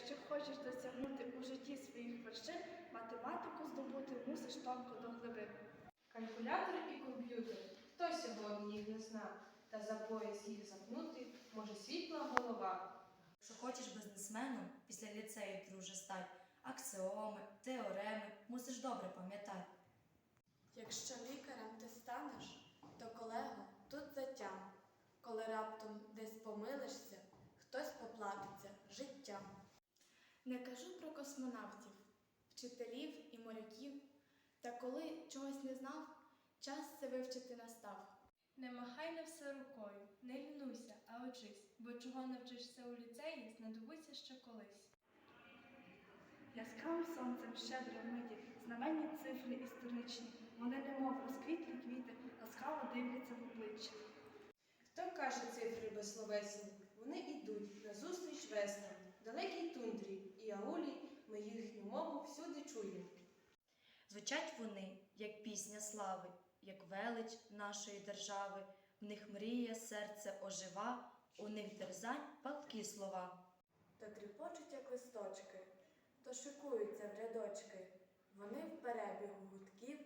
Якщо хочеш досягнути у житті своїх вершин, математику здобути мусиш тонко до глибин. Калькулятор і комп'ютер. Хто сьогодні їх не зна? Та за пояс їх запнути може світла голова. Якщо хочеш бізнесменом, після ліцею друже стать, аксіоми, теореми мусиш добре пам'ятати. Якщо лікарем ти станеш, то колего тут затям. Коли раптом десь помилишся, хтось поплатиться життям. Не кажу про космонавтів, вчителів і моряків. Та коли чогось не знав, час це вивчити настав. Не махай на все рукою, не лінуйся, а учись, бо чого навчишся у ліцеї, знадобиться ще колись. Яскравим сонцем щедро миті, знаменні цифри історичні, вони немов розквітлі квіти, ласкаво дивляться в обличчя. Хто каже цифри безсловесні? Вони йдуть назустріч веснам, далекій аулі ми їхню мову всюди чуємо. Звучать вони, як пісня слави, як велич нашої держави, в них мріє серце ожива, у них дерзань палкі слова. То тріпочуть, як листочки, то шикуються в рядочки. Вони в перебігу гудків,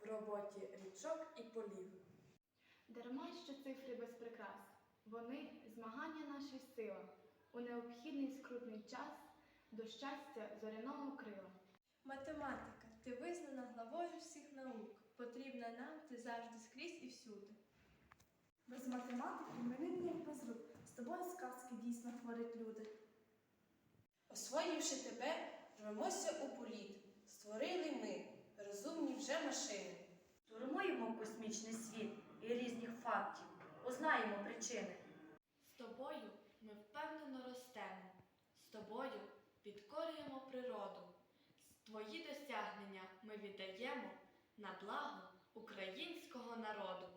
в роботі річок і полів. Дарма що цифри без прикрас. Вони змагання наші сила, у необхідний скрутний час до щастя зоряного крила. Математика, ти визнана главою всіх наук. Потрібна нам ти завжди скрізь і всюди. Без математики ми нині як без рук, з тобою сказки дійсно творять люди. Освоївши тебе, рвемося у політ. Створили ми розумні вже машини. Турмуємо космічний світ і різних фактів, узнаємо причини. З тобою ми впевнено тобою підкорюємо природу. Твої досягнення ми віддаємо на благо українського народу.